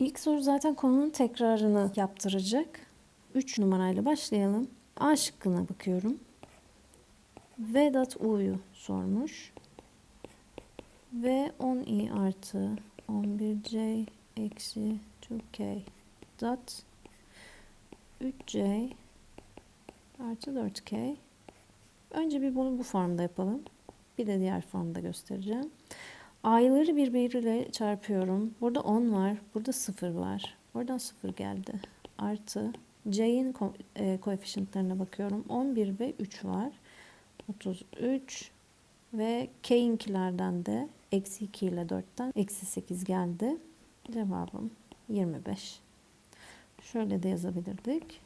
İlk soru zaten konunun tekrarını yaptıracak. 3 numarayla başlayalım. A şıkkına bakıyorum. Vedat U'yu sormuş. V 10i artı 11c eksi 2k dot 3c artı 4k. Önce bir bunu bu formda yapalım. Bir de diğer formda göstereceğim. A'ları birbiriyle çarpıyorum. Burada 10 var. Burada 0 var. Oradan 0 geldi. Artı C'nin ko e, koefisyentlerine bakıyorum. 11 ve 3 var. 33 ve K'inkilerden de eksi 2 ile 4'ten eksi 8 geldi. Cevabım 25. Şöyle de yazabilirdik.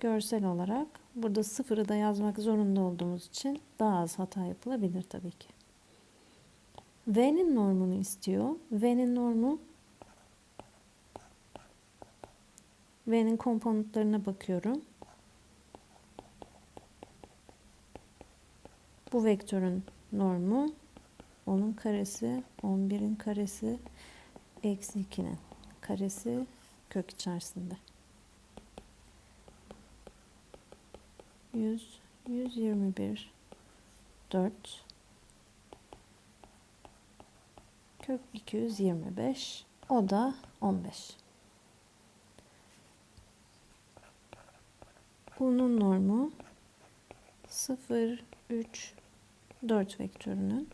Görsel olarak burada sıfırı da yazmak zorunda olduğumuz için daha az hata yapılabilir tabii ki. V'nin normunu istiyor. V'nin normu V'nin komponentlerine bakıyorum. Bu vektörün normu 10'un karesi, 11'in karesi, eksi 2'nin karesi kök içerisinde. 100, 121, 4, kök 225, o da 15. Bunun normu 0, 3, 4 vektörünün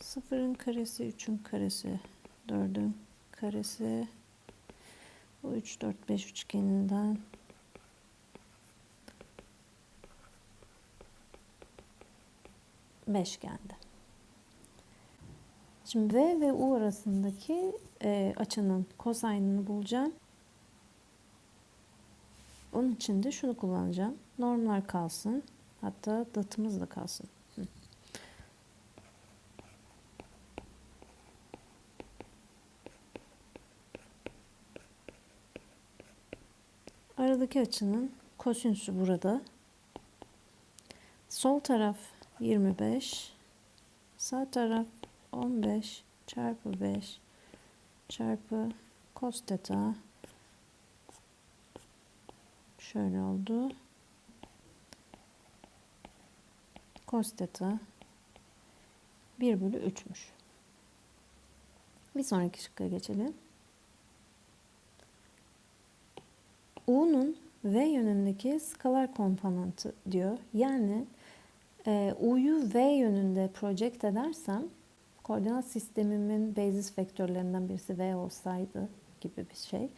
0'ın karesi, 3'ün karesi, 4'ün karesi, bu 3, 4, 5 üçgeninden beş geldi. Şimdi V ve U arasındaki e, açının kosinini bulacağım. Onun için de şunu kullanacağım. Normlar kalsın. Hatta datımız da kalsın. Aradaki açının kosinüsü burada. Sol taraf 25. Sağ taraf 15 çarpı 5 çarpı cos theta şöyle oldu. Cos theta 1 bölü 3'müş. Bir sonraki şıkka geçelim. U'nun V yönündeki skalar komponenti diyor. Yani e, U'yu V yönünde project edersem koordinat sistemimin basis vektörlerinden birisi V olsaydı gibi bir şey.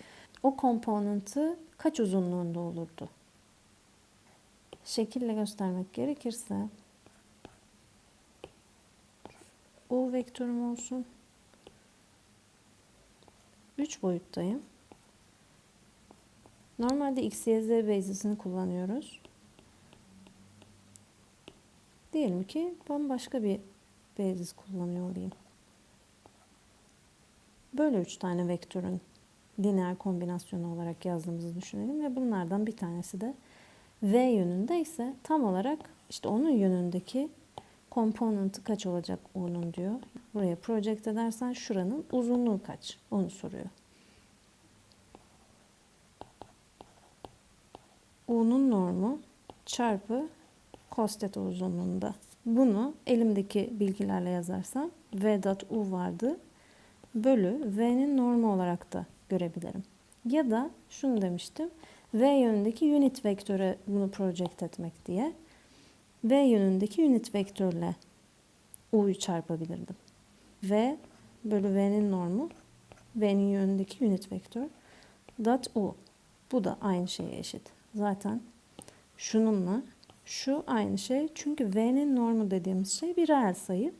O komponenti kaç uzunluğunda olurdu? Şekille göstermek gerekirse U vektörüm olsun. 3 boyuttayım. Normalde x, y, z basis'ini kullanıyoruz. Diyelim ki bambaşka bir basis kullanıyor olayım. Böyle üç tane vektörün lineer kombinasyonu olarak yazdığımızı düşünelim ve bunlardan bir tanesi de v yönünde ise tam olarak işte onun yönündeki komponenti kaç olacak onun diyor. Buraya project edersen şuranın uzunluğu kaç onu soruyor. U'nun normu çarpı cos theta uzunluğunda. Bunu elimdeki bilgilerle yazarsam V dot U vardı. Bölü V'nin normu olarak da görebilirim. Ya da şunu demiştim. V yönündeki unit vektöre bunu project etmek diye. V yönündeki unit vektörle U'yu çarpabilirdim. V bölü V'nin normu V'nin yönündeki unit vektör dot U. Bu da aynı şeye eşit. Zaten şununla şu aynı şey. Çünkü V'nin normu dediğimiz şey bir reel sayı.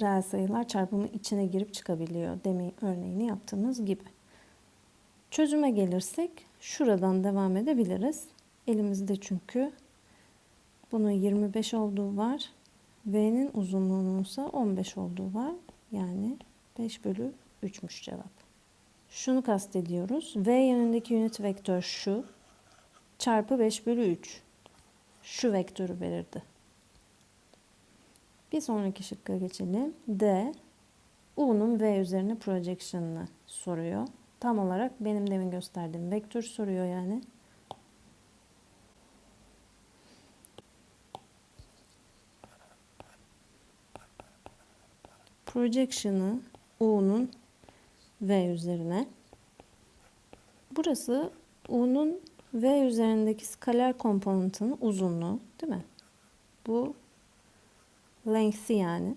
Reel sayılar çarpımı içine girip çıkabiliyor. Demin örneğini yaptığımız gibi. Çözüme gelirsek şuradan devam edebiliriz. Elimizde çünkü bunun 25 olduğu var. V'nin uzunluğunun ise 15 olduğu var. Yani 5 bölü 3'müş cevap. Şunu kastediyoruz. V yönündeki unit vektör şu. Çarpı 5 bölü 3 şu vektörü verirdi. Bir sonraki şıkka geçelim. D U'nun V üzerine projection'ını soruyor. Tam olarak benim demin gösterdiğim vektör soruyor yani. Projection'ı U'nun V üzerine. Burası U'nun V üzerindeki skaler komponentinin uzunluğu değil mi? Bu length'i yani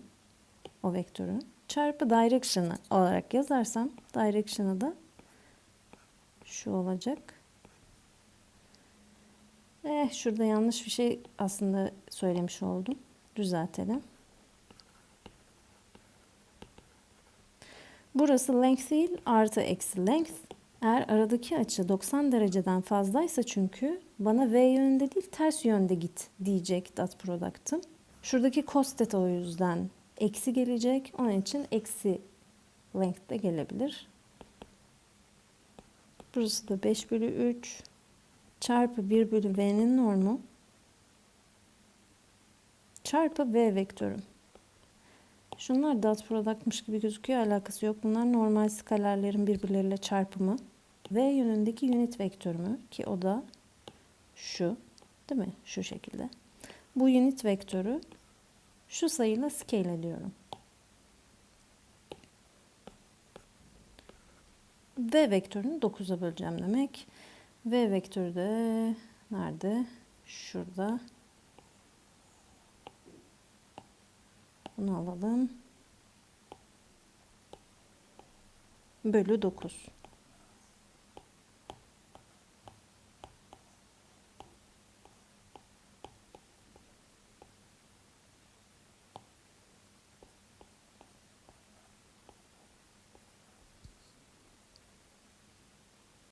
o vektörü. Çarpı direction'ı olarak yazarsam direction'ı da şu olacak. Eh şurada yanlış bir şey aslında söylemiş oldum. Düzeltelim. Burası length değil artı eksi length. Eğer aradaki açı 90 dereceden fazlaysa çünkü bana V yönünde değil ters yönde git diyecek dot product'ım. Şuradaki cos theta o yüzden eksi gelecek. Onun için eksi length de gelebilir. Burası da 5 bölü 3 çarpı 1 bölü V'nin normu çarpı V vektörüm. Şunlar dot product'mış gibi gözüküyor. Alakası yok. Bunlar normal skalerlerin birbirleriyle çarpımı. V yönündeki unit vektörümü ki o da şu. Değil mi? Şu şekilde. Bu unit vektörü şu sayıyla scale ediyorum. V vektörünü 9'a böleceğim demek. V vektörü de nerede? Şurada. Bunu alalım. Bölü 9.